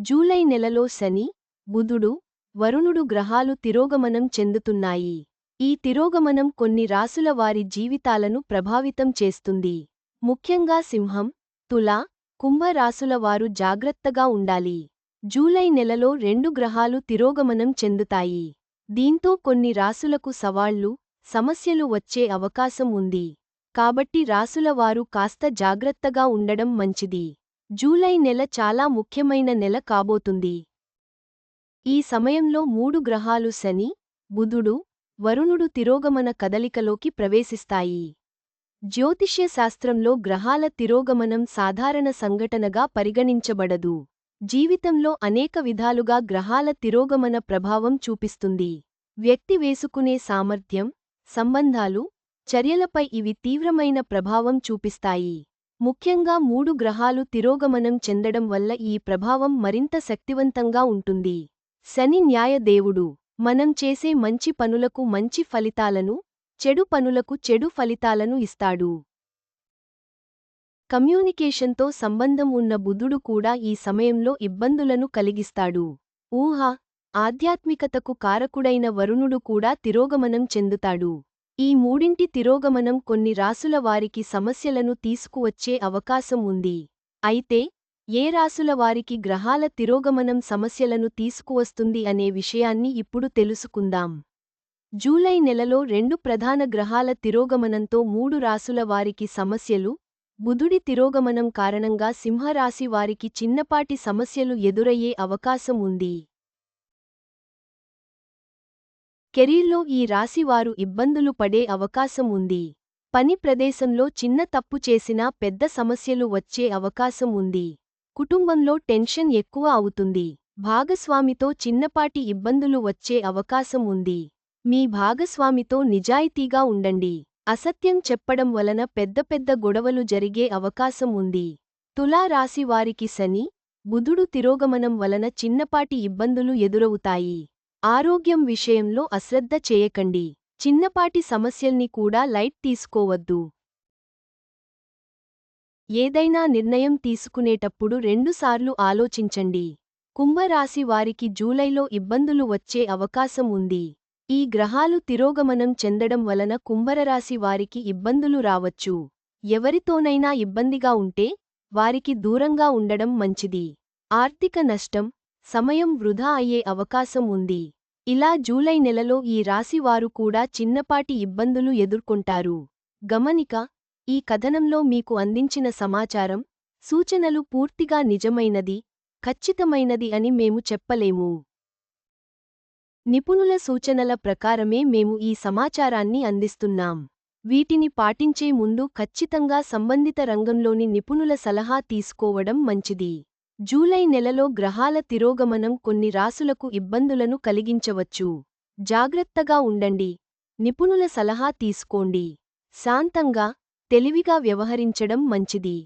July నెలలో శని బుధుడు వరుణుడు గ్రహాలు తిరోగమనం చెందుతున్నాయి. ఈ తిరోగమనం కొన్ని రాసుల వారి జీవితాలను ప్రభావితం చేస్తుంది. ముఖ్యంగా సింహం తుల కుంభరాసుల వారు జాగ్రత్తగా ఉండాలి. జూలై నెలలో రెండు గ్రహాలు తిరోగమనం చెందుతాయి. దీంతో కొన్ని రాసులకు సవాళ్ళు సమస్యలు వచ్చే అవకాశం ఉంది. కాబట్టి రాసుల వారు కాస్త జాగ్రత్తగా ఉండడం మంచిది. జూలై నెల చాలా ముఖ్యమైన నెల కాబోతుంది. ఈ సమయంలో మూడు గ్రహాలు శని బుధుడు వరుణుడు తిరోగమన కదలికలోకి ప్రవేశిస్తాయి. జ్యోతిష్య శాస్త్రంలో గ్రహాల తిరోగమనం సాధారణ సంఘటనగా పరిగణించబడదు. జీవితంలో అనేక విధాలుగా గ్రహాల తిరోగమన ప్రభావం చూపిస్తుంది. వ్యక్తి వేసుకునే సామర్థ్యం సంబంధాలు చర్యలపై ఇవి తీవ్రమైన ప్రభావం చూపిస్తాయి. ముఖ్యంగా మూడు గ్రహాలు తిరోగమనం చెందడం వల్ల ఈ ప్రభావం మరింత శక్తివంతంగా ఉంటుంది. శని న్యాయదేవుడు మనం చేసే మంచి పనులకు మంచి ఫలితాలను చెడు పనులకు చెడు ఫలితాలను ఇస్తాడు. కమ్యూనికేషన్తో సంబంధం ఉన్న బుధుడు కూడా ఈ సమయంలో ఇబ్బందులను కలిగిస్తాడు. ఊహ ఆధ్యాత్మికతకు కారకుడైన వరుణుడు కూడా తిరోగమనం చెందుతాడు. ఈ మూడింటి తిరోగమనం కొన్ని రాసుల వారికి సమస్యలను తీసుకువచ్చే అవకాశం ఉంది. అయితే ఏ రాసుల వారికి గ్రహాల తిరోగమనం సమస్యలను తీసుకువస్తుంది అనే విషయాన్ని ఇప్పుడు తెలుసుకుందాం. జూలై నెలలో రెండు ప్రధాన గ్రహాల తిరోగమనంతో మూడు రాసుల వారికి సమస్యలు బుధుడి తిరోగమనం కారణంగా సింహరాశి వారికి చిన్నపాటి సమస్యలు ఎదురయ్యే అవకాశం ఉంది. కెరీర్లో ఈ రాశివారు ఇబ్బందులు పడే అవకాశం ఉంది. పని ప్రదేశంలో చిన్న తప్పు చేసినా పెద్ద సమస్యలు వచ్చే అవకాశం ఉంది. కుటుంబంలో టెన్షన్ ఎక్కువ అవుతుంది. భాగస్వామితో చిన్నపాటి ఇబ్బందులు వచ్చే అవకాశం ఉంది. మీ భాగస్వామితో నిజాయితీగా ఉండండి. అసత్యం చెప్పడం వలన పెద్ద పెద్ద గొడవలు జరిగే అవకాశం ఉంది. తులా శని బుధుడు తిరోగమనం వలన చిన్నపాటి ఇబ్బందులు ఎదురవుతాయి. ఆరోగ్యం విషయంలో అశ్రద్ధ చేయకండి. చిన్నపాటి సమస్యల్ని కూడా లైట్ తీసుకోవద్దు. ఏదైనా నిర్ణయం తీసుకునేటప్పుడు రెండుసార్లు ఆలోచించండి. కుంభరాశి వారికి జూలైలో ఇబ్బందులు వచ్చే అవకాశం ఉంది. ఈ గ్రహాలు తిరోగమనం చెందడం వలన కుంభరరాశి వారికి ఇబ్బందులు రావచ్చు. ఎవరితోనైనా ఇబ్బందిగా ఉంటే వారికి దూరంగా ఉండడం మంచిది. ఆర్థిక నష్టం సమయం వృధా అయ్యే అవకాశం ఉంది. ఇలా జూలై నెలలో ఈ రాశివారు కూడా చిన్నపాటి ఇబ్బందులు ఎదుర్కొంటారు. గమనిక ఈ కథనంలో మీకు అందించిన సమాచారం సూచనలు పూర్తిగా నిజమైనది ఖచ్చితమైనది అని మేము చెప్పలేము. నిపుణుల సూచనల ప్రకారమే మేము ఈ సమాచారాన్ని అందిస్తున్నాం. వీటిని పాటించే ముందు ఖచ్చితంగా సంబంధిత రంగంలోని నిపుణుల సలహా తీసుకోవడం మంచిది. జూలై నెలలో గ్రహాల తిరోగమనం కొన్ని రాసులకు ఇబ్బందులను కలిగించవచ్చు. జాగ్రత్తగా ఉండండి. నిపుణుల సలహా తీసుకోండి. శాంతంగా తెలివిగా వ్యవహరించడం మంచిది.